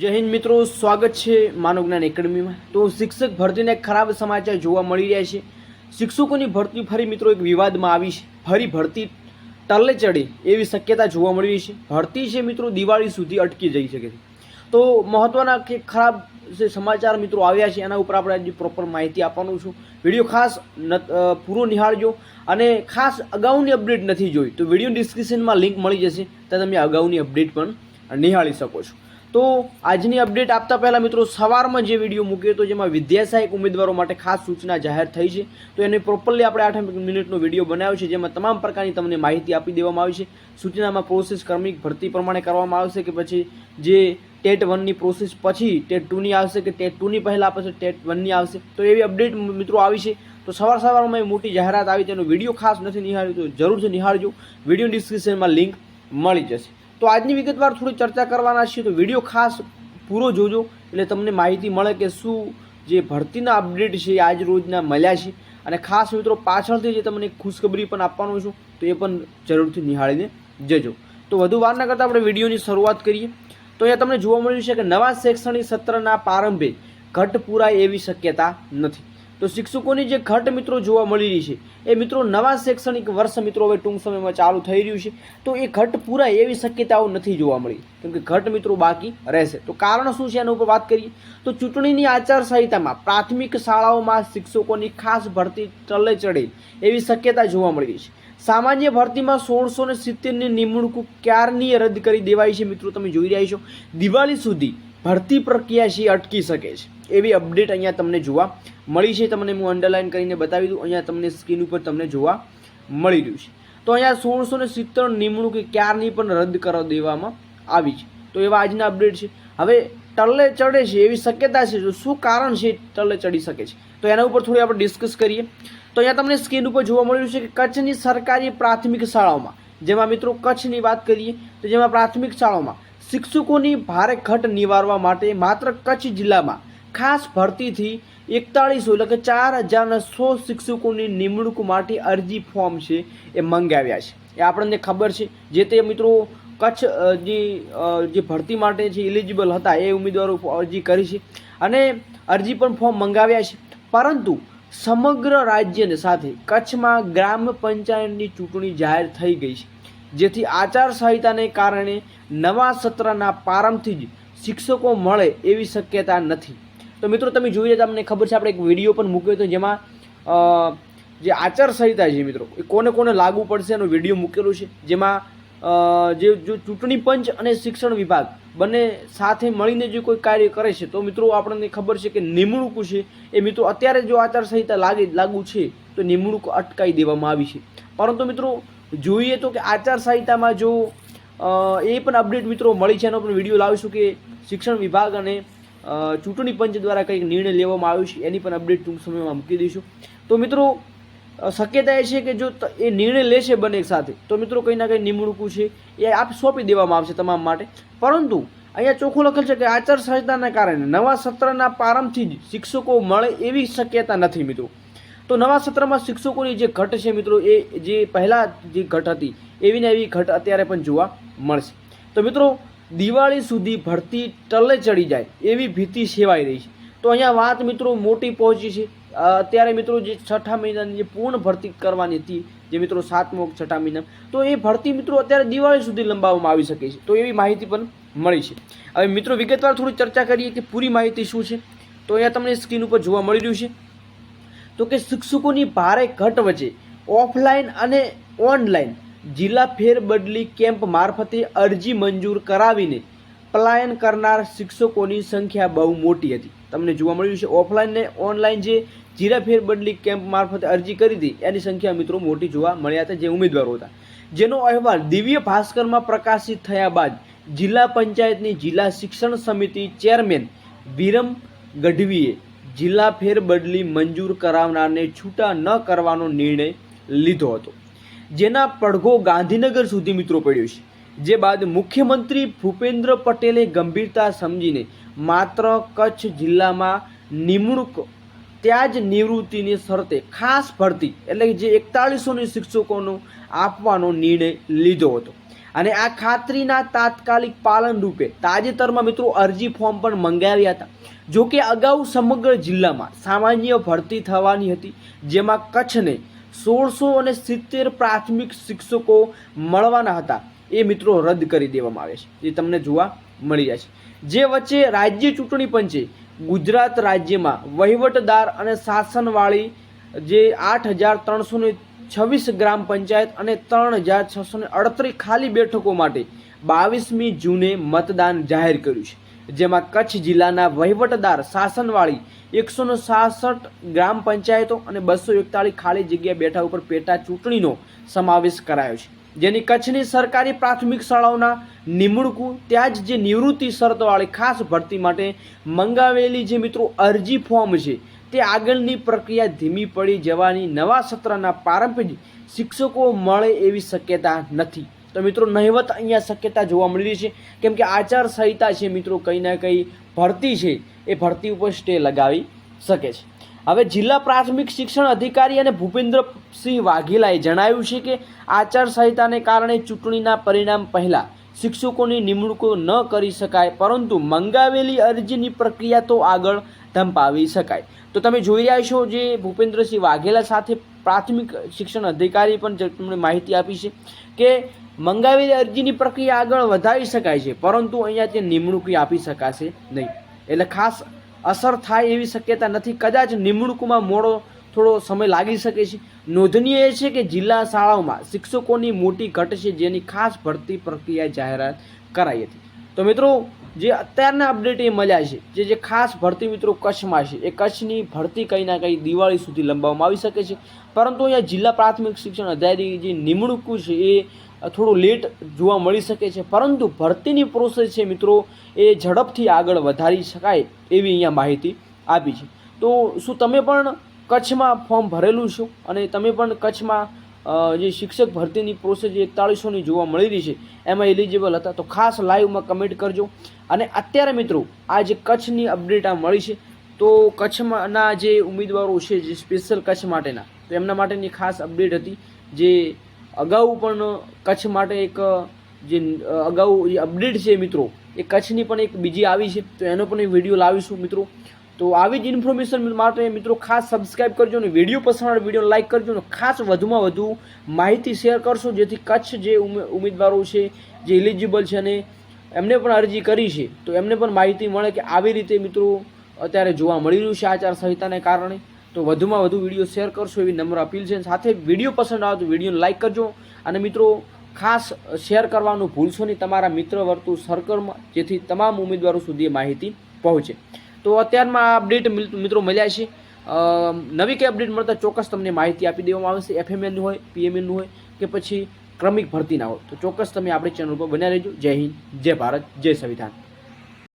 જય હિન્દ મિત્રો, સ્વાગત છે માનવ જ્ઞાન એકેડમીમાં. તો શિક્ષક ભરતીને ખરાબ સમાચાર જોવા મળી રહ્યા છે. શિક્ષકોની ભરતી ફરી મિત્રો એક વિવાદમાં આવી છે. ફરી ભરતી ટલ્લે ચડે એવી શક્યતા જોવા મળી રહી છે. ભરતી છે મિત્રો, દિવાળી સુધી અટકી જઈ શકે છે. તો મહત્ત્વના કે ખરાબ જે સમાચાર મિત્રો આવ્યા છે, એના ઉપર આપણે આજે પ્રોપર માહિતી આપવાનું છું. વીડિયો ખાસ પૂરો નિહાળજો. અને ખાસ અગાઉની અપડેટ નથી જોઈ, તો વીડિયો ડિસ્ક્રિપ્શનમાં લિંક મળી જશે. ત્યાં તમે અગાઉની અપડેટ પણ નિહાળી શકો છો. તો આજની અપડેટ આપતા પહેલાં મિત્રો સવારમાં જે વીડિયો મૂક્યો હતો, જેમાં વિદ્યા સહાયક ઉમેદવારો માટે ખાસ સૂચના જાહેર થઈ છે. તો એને પ્રોપરલી આપણે આઠ મિનિટનો વીડિયો બનાવ્યો છે, જેમાં તમામ પ્રકારની તમને માહિતી આપી દેવામાં આવી છે. સૂચનામાં પ્રોસેસ ક્રમિક ભરતી પ્રમાણે કરવામાં આવશે કે પછી જે ટેટ વનની પ્રોસેસ પછી ટેટ ટુની આવશે કે ટેટ ટુની પહેલાં પછી ટેટ વનની આવશે. તો એવી અપડેટ મિત્રો આવી છે. તો સવાર સવારમાં એ મોટી જાહેરાત આવી, તેનો વીડિયો ખાસ નથી નિહાળ્યો, તો જરૂરથી નિહાળજો. વીડિયો ડિસ્ક્રિપ્શનમાં લિંક મળી જશે. તો આજની વિગતવાર થોડી ચર્ચા કરવાના છીએ. તો વીડિયો ખાસ પૂરો જોજો. એટલે તમને માહિતી મળે કે શું જે ભરતીના અપડેટ છે એ આજ રોજના મળ્યા છે. અને ખાસ મિત્રો પાછળથી જે તમને ખુશખબરી પણ આપવાનું છું, તો એ પણ જરૂરથી નિહાળીને જજો. તો વધુ વાર ના કરતાં આપણે વિડીયોની શરૂઆત કરીએ. તો અહીંયા તમને જોવા મળ્યું છે કે નવા શૈક્ષણિક સત્રના પ્રારંભે ઘટ પૂરાય એવી શક્યતા નથી. તો શિક્ષકોની જે ઘટ મિત્રો જોવા મળી રહી છે, એ મિત્રો નવા શૈક્ષણિક વર્ષ મિત્રો હવે ટૂંક સમયમાં ચાલુ થઈ રહ્યું છે, તો એ ઘટ પૂરાય એવી શક્યતાઓ નથી જોવા મળી. કેમ કે ઘટ મિત્રો બાકી રહેશે. તો કારણ શું છે એના ઉપર વાત કરીએ? તો ચૂંટણીની આચારસંહિતામાં પ્રાથમિક શાળાઓમાં શિક્ષકોની ખાસ ભરતી ટલે ચડે એવી શક્યતા જોવા મળી રહી છે. સામાન્ય ભરતીમાં સોળસો ને સિત્તેરની નિમણૂક ક્યારની રદ કરી દેવાય છે મિત્રો તમે જોઈ રહ્યા છો? દિવાળી સુધી ભરતી પ્રક્રિયા છે અટકી શકે છે. એવી અપડેટ અહીંયા તમને જોવા મળી છે. તમને હું અંડરલાઇન કરીને બતાવી દઉં. અહીંયા તમને સ્ક્રીન ઉપર તમને જોવા મળી રહ્યું છે. તો અહીંયા સોળસો ને સિત્તેર નિમણૂક ક્યારની પણ રદ કરી દેવામાં આવી છે. તો એવા આજના અપડેટ છે. હવે ટલ્લે ચડે છે એવી શક્યતા છે. તો શું કારણ છે ટલ્લે ચડી શકે છે? તો એના ઉપર થોડી આપણે ડિસ્કસ કરીએ. તો અહીંયા તમને સ્ક્રીન ઉપર જોવા મળ્યું છે કે કચ્છની સરકારી પ્રાથમિક શાળાઓમાં, જેમાં મિત્રો કચ્છની વાત કરીએ, તો જેમાં પ્રાથમિક શાળાઓમાં શિક્ષકોની ભારે ઘટ નિવારવા માટે માત્ર કચ્છ જિલ્લામાં ખાસ ભરતીથી એકતાળીસો એટલે કે ચાર હજારના સો શિક્ષકોની નિમણૂક માટે અરજી ફોર્મ છે એ મંગાવ્યા છે. એ આપણને ખબર છે. જે તે મિત્રો કચ્છ જે જે ભરતી માટે જે ઇલિજિબલ હતા, એ ઉમેદવારો અરજી કરી છે અને અરજી પણ ફોર્મ મંગાવ્યા છે. પરંતુ સમગ્ર રાજ્યને સાથે કચ્છમાં ગ્રામ પંચાયતની ચૂંટણી જાહેર થઈ ગઈ છે. જેથી આચારસંહિતાને કારણે નવા સત્રના પ્રારંભથી જ શિક્ષકો મળે એવી શક્યતા નથી. તો મિત્રો, તમે જોઈએ તો તમને ખબર છે, આપણે એક વીડિયો પણ મૂક્યો હતો જેમાં જે જે આચારસંહિતા છે મિત્રો, એ કોને કોને લાગુ પડશે એનો વીડિયો મૂકેલો છે, જેમાં જે, જો ચૂંટણી પંચ અને શિક્ષણ વિભાગ બંને સાથે મળીને જે કોઈ કાર્ય કરે છે, તો મિત્રો, આપણને ખબર છે કે નિમણૂક છે, એ મિત્રો, અત્યારે જો આચારસંહિતા લાગે, લાગુ છે, તો નિમણૂક અટકાવી દેવામાં આવી છે. પરંતુ મિત્રો, જોઈએ તો કે આચારસંહિતામાં જો એ પણ અપડેટ મિત્રો મળી છે, એનો પણ વીડિયો લાવીશું કે શિક્ષણ વિભાગ અને ચૂંટણી પંચ દ્વારા કંઈક નિર્ણય લેવામાં આવ્યો છે, એની પણ અપડેટ ટૂંક સમયમાં મૂકી દઈશું. તો મિત્રો શક્યતા એ છે કે જો એ નિર્ણય લેશે બંને સાથે, તો મિત્રો કંઈ ના કંઈ નિમણૂકો છે, એ આપ સોંપી દેવામાં આવશે તમામ માટે. પરંતુ, અહીંયા ચોખ્ખું લખેલ છે કે આચારસંહિતાના કારણે નવા સત્રના પ્રારંભથી જ શિક્ષકો મળે એવી શક્યતા નથી મિત્રો. તો નવા સત્રમાં શિક્ષકોની જે ઘટ છે મિત્રો, એ જે પહેલાં જે ઘટ હતી એવી ને એવી ઘટ અત્યારે પણ જોવા મળશે. તો મિત્રો દિવાળી સુધી ભરતી ટલે ચડી જાય એવી ભીતિ સેવાઈ રહી છે. તો અહીંયા વાત મિત્રો મોટી પહોંચી છે. અત્યારે મિત્રો જે છઠ્ઠા મહિનાની જે પૂર્ણ ભરતી કરવાની હતી, જે મિત્રો સાતમો છઠ્ઠા મહિના, તો એ ભરતી મિત્રો અત્યારે દિવાળી સુધી લંબાવવામાં આવી શકે છે. તો એવી માહિતી પણ મળી છે. હવે મિત્રો વિગતવાર થોડી ચર્ચા કરીએ કે પૂરી માહિતી શું છે? તો અહીંયા તમને સ્ક્રીન ઉપર જોવા મળી રહ્યું છે. તો કે શિક્ષકોની ભારે ઘટ વચ્ચે ઓફલાઈન અને ઓનલાઈન જિલ્લા ફેરબદલી કેમ્પ મારફતે અરજી મંજૂર કરાવીને પલાયન કરનાર શિક્ષકોની સંખ્યા બહુ મોટી હતી. તમને જોવા મળ્યું છે, ઓફલાઈન ને ઓનલાઈન જે જિલ્લા ફેરબદલી કેમ્પ મારફતે અરજી કરી હતી, એની સંખ્યા મિત્રો મોટી જોવા મળ્યા હતા, જે ઉમેદવારો હતા. જેનો અહેવાલ દિવ્ય ભાસ્કરમાં પ્રકાશિત થયા બાદ જિલ્લા પંચાયતની જિલ્લા શિક્ષણ સમિતિ ચેરમેન વિરમ ગઢવીએ જિલ્લા ફેરબદલી મંજૂર કરાવનારને છૂટા ન કરવાનો નિર્ણય લીધો હતો. જેના પડઘો ગાંધીનગર સુધી મિત્રો પડ્યો છે. જે બાદ મુખ્યમંત્રી ભૂપેન્દ્ર પટેલે ગંભીરતા સમજીને માત્ર કચ્છ જિલ્લામાં નિમણૂક ત્યાં જ નિવૃત્તિની શરતે ખાસ ભરતી એટલે જે એકતાળીસોની શિક્ષકોનો આપવાનો નિર્ણય લીધો હતો. અને આ ખાતરીના તાત્કાલિક પાલન રૂપે તાજેતરમાં મિત્રો અરજી ફોર્મ પણ મંગાવ્યા હતા. જો કે અગાઉ સમગ્ર જિલ્લામાં સામાન્ય ભરતી થવાની હતી, જેમાં કચ્છને સોળસો અને સિત્તેર પ્રાથમિક શિક્ષકો મળવાના હતા. એ મિત્રો રદ કરી દેવામાં આવે છે. એ તમને જોવા મળી જાય છે. જે વચ્ચે રાજ્ય ચૂંટણી પંચે ગુજરાત રાજ્યમાં વહીવટદાર અને શાસનવાળી જે આઠ હજાર ત્રણસો ને છવ્વીસ ગ્રામ પંચાયત અને ત્રણ હજાર છસો ને અડત્રીસ ખાલી બેઠકો માટે બાવીસમી જૂને મતદાન જાહેર કર્યું છે. જેમાં કચ્છ જિલ્લાના વહીવટદાર શાસનવાળી એકસોને સાસઠ ગ્રામ પંચાયતો અને બસો એકતાળીસ ખાલી જગ્યા બેઠા ઉપર પેટા ચૂંટણીનો સમાવેશ કરાયો છે. જેની કચ્છની સરકારી પ્રાથમિક શાળાઓના નિમણૂકું, ત્યાં જ જે નિવૃત્તિ શરતોવાળી ખાસ ભરતી માટે મંગાવેલી જે મિત્રો અરજી ફોર્મ છે, તે આગળની પ્રક્રિયા ધીમી પડી જવાની નવા સત્રના પ્રારંભે શિક્ષકો મળે એવી શક્યતા નથી. તો મિત્રો નહિવત અહીંયા શક્યતા જોવા મળી રહી છે. કેમ કે આચાર સંહિતા છે મિત્રો, કંઈ ના કંઈ ભરતી છે, એ ભરતી ઉપર સ્ટે લગાવી શકે છે. હવે જિલ્લા પ્રાથમિક શિક્ષણ અધિકારી અને ભૂપેન્દ્રસિંહ વાઘેલાએ જણાવ્યું છે કે આચાર સંહિતાને કારણે ચૂંટણીના પરિણામ પહેલાં શિક્ષકોની નિમણૂકો ન કરી શકાય, પરંતુ મંગાવેલી અરજીની પ્રક્રિયા તો આગળ ધંપાવી શકાય. તો તમે જોઈ રહ્યા છો જે ભૂપેન્દ્રસિંહ વાઘેલા સાથે પ્રાથમિક શિક્ષણ અધિકારી પણ તમને માહિતી આપી છે કે મંગાવેલી અરજીની પ્રક્રિયા આગળ વધારી શકાય છે, પરંતુ અહીંયા તે નિમણૂકી આપી શકાશે નહીં. એટલે ખાસ અસર થાય એવી શક્યતા નથી. કદાચ નિમણૂકમાં મોડો, થોડો સમય લાગી શકે છે. નોંધનીય એ છે કે જિલ્લા શાળાઓમાં શિક્ષકોની મોટી ઘટ છે, જેની ખાસ ભરતી પ્રક્રિયા જાહેરાત કરાઈ હતી. તો મિત્રો, જે અત્યારના અપડેટ એ મળ્યા છે, જે જે ખાસ ભરતી મિત્રો કચ્છમાં છે, એ કચ્છની ભરતી કંઈ ના કંઈ દિવાળી સુધી લંબાવવામાં આવી શકે છે. પરંતુ અહીંયા જિલ્લા પ્રાથમિક શિક્ષણ અધિકારી જે નિમણૂક છે, એ થોડું લેટ જોવા મળી શકે છે. પરંતુ ભરતીની પ્રોસેસ છે મિત્રો, એ ઝડપથી આગળ વધારી શકાય એવી અહીંયા માહિતી આપી છે. તો શું તમે પણ કચ્છમાં ફોર્મ ભરેલું છો? અને તમે પણ કચ્છમાં જે શિક્ષક ભરતીની પ્રોસેસ જે એકતાળીસોની જોવા મળી રહી છે, એમાં એલિજિબલ હતા, તો ખાસ લાઈવમાં કમેન્ટ કરજો. અને અત્યારે મિત્રો આ જે કચ્છની અપડેટ આ મળી છે. તો કચ્છમાંના જે ઉમેદવારો છે, જે સ્પેશિયલ કચ્છ માટેના, તો એમના માટેની ખાસ અપડેટ હતી, જે અગાઉ પણ કચ્છ માટે એક જે અગાઉ જે અપડેટ છે મિત્રો, એ કચ્છની પણ એક બીજી આવી છે, તો એનો પણ એક વીડિયો લાવીશું મિત્રો. તો આવી જ ઇન્ફોર્મેશન માટે મિત્રો ખાસ સબસ્ક્રાઇબ કરજો અને વીડિયો પસંદ વીડિયો લાઇક કરજો અને ખાસ વધુમાં વધુ માહિતી શેર કરશો, જેથી કચ્છ જે ઉમેદવારો છે, જે એલિજિબલ છે અને એમને પણ અરજી કરી છે, તો એમને પણ માહિતી મળે કે આવી રીતે મિત્રો અત્યારે જોવા મળી રહ્યું છે આચાર સંહિતાને કારણે. તો વધુમાં વધુ વીડિયો શેર કરશો એવી નમ્ર અપીલ છે સાથે વીડિયો પસંદ આવે તો વિડીયોને લાઇક કરજો. અને મિત્રો, ખાસ શેર કરવાનું ભૂલશો નહીં, તમારા મિત્ર વર્તુળ સર્કલમાં જેથી તમામ ઉમેદવારો સુધી માહિતી પહોંચે. તો અત્યારમાં અપડેટ મિત્રો મળ્યા છે. નવી કે અપડેટ મળતા ચોક્કસ તમને માહિતી આપી દેવામાં આવશે એફએમએલનું હોય પીએમએલનું હોય કે પછી ક્રમિક ભરતીના હોય. તો ચોક્કસ તમે આપણી ચેનલ પર બન્યા રહેજો. જય હિન્દ, જય ભારત, જય સંવિધાન.